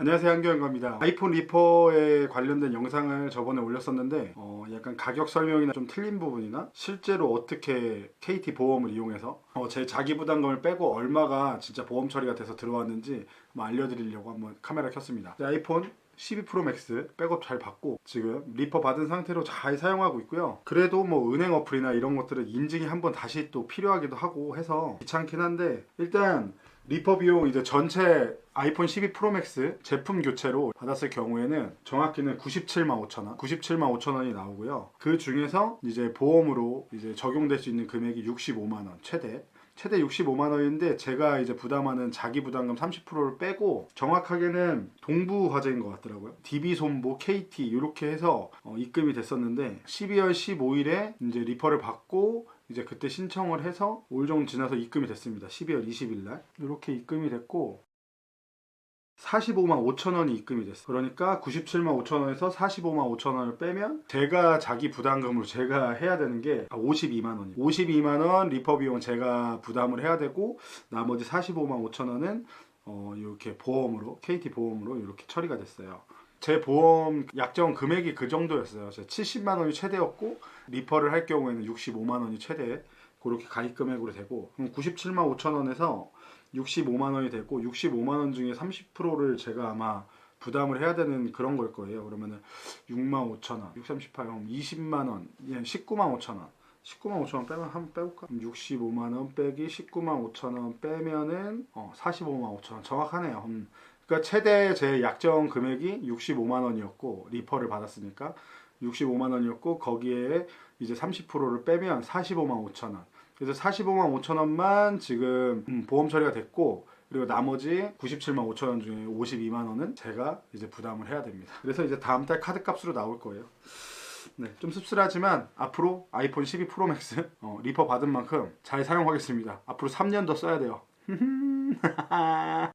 안녕하세요 한교영가입니다 아이폰 리퍼에 관련된 영상을 저번에 올렸었는데 어, 약간 가격 설명이나 좀 틀린 부분이나 실제로 어떻게 KT 보험을 이용해서 어, 제 자기 부담금을 빼고 얼마가 진짜 보험 처리가 돼서 들어왔는지 알려드리려고 한번 카메라 켰습니다 네, 아이폰 12 프로 맥스 백업 잘 받고 지금 리퍼 받은 상태로 잘 사용하고 있고요. 그래도 뭐 은행 어플이나 이런 것들은 인증이 한번 다시 또 필요하기도 하고 해서 귀찮긴 한데 일단 리퍼 비용 이제 전체 아이폰 12 프로 맥스 제품 교체로 받았을 경우에는 정확히는 97만 5천 원, 97만 5천 원이 나오고요. 그 중에서 이제 보험으로 이제 적용될 수 있는 금액이 65만 원 최대. 최대 65만 원인데 제가 이제 부담하는 자기 부담금 30%를 빼고 정확하게는 동부 화재인 것 같더라고요. DB 손보, KT 이렇게 해서 어, 입금이 됐었는데 12월 15일에 이제 리퍼를 받고 이제 그때 신청을 해서 올 정도 지나서 입금이 됐습니다. 12월 20일 날 이렇게 입금이 됐고 45만 5천 원이 입금이 됐어. 그러니까 97만 5천 원에서 45만 5천 원을 빼면 제가 자기 부담금으로 제가 해야 되는 게 52만 원이에요. 52만 원 리퍼 비용 제가 부담을 해야 되고 나머지 45만 5천 원은 어, 이렇게 보험으로 KT 보험으로 이렇게 처리가 됐어요. 제 보험 약정 금액이 그 정도였어요. 제 70만 원이 최대였고 리퍼를 할 경우에는 65만 원이 최대 그렇게 가입 금액으로 되고 그럼 97만 5천 원에서 65만 원이 됐고 65만 원 중에 30%를 제가 아마 부담을 해야 되는 그런 걸 거예요. 그러면은 6만 5천 원, 638, 20만 원, 예, 19만 5천 원. 19만 5천 원 빼면 한번 빼볼까? 그럼 65만 원 빼기 19만 5천 원 빼면은 어, 45만 5천 원 정확하네요. 음. 그러니까 최대 제 약정 금액이 65만 원이었고 리퍼를 받았으니까 65만 원이었고 거기에 이제 30%를 빼면 45만 5천 원. 그래서 45만 5천 원만 지금 음, 보험 처리가 됐고 그리고 나머지 97만 5천 원 중에 52만 원은 제가 이제 부담을 해야 됩니다. 그래서 이제 다음 달 카드 값으로 나올 거예요. 네, 좀 씁쓸하지만 앞으로 아이폰 12 프로 맥스 어, 리퍼 받은 만큼 잘 사용하겠습니다. 앞으로 3년 더 써야 돼요.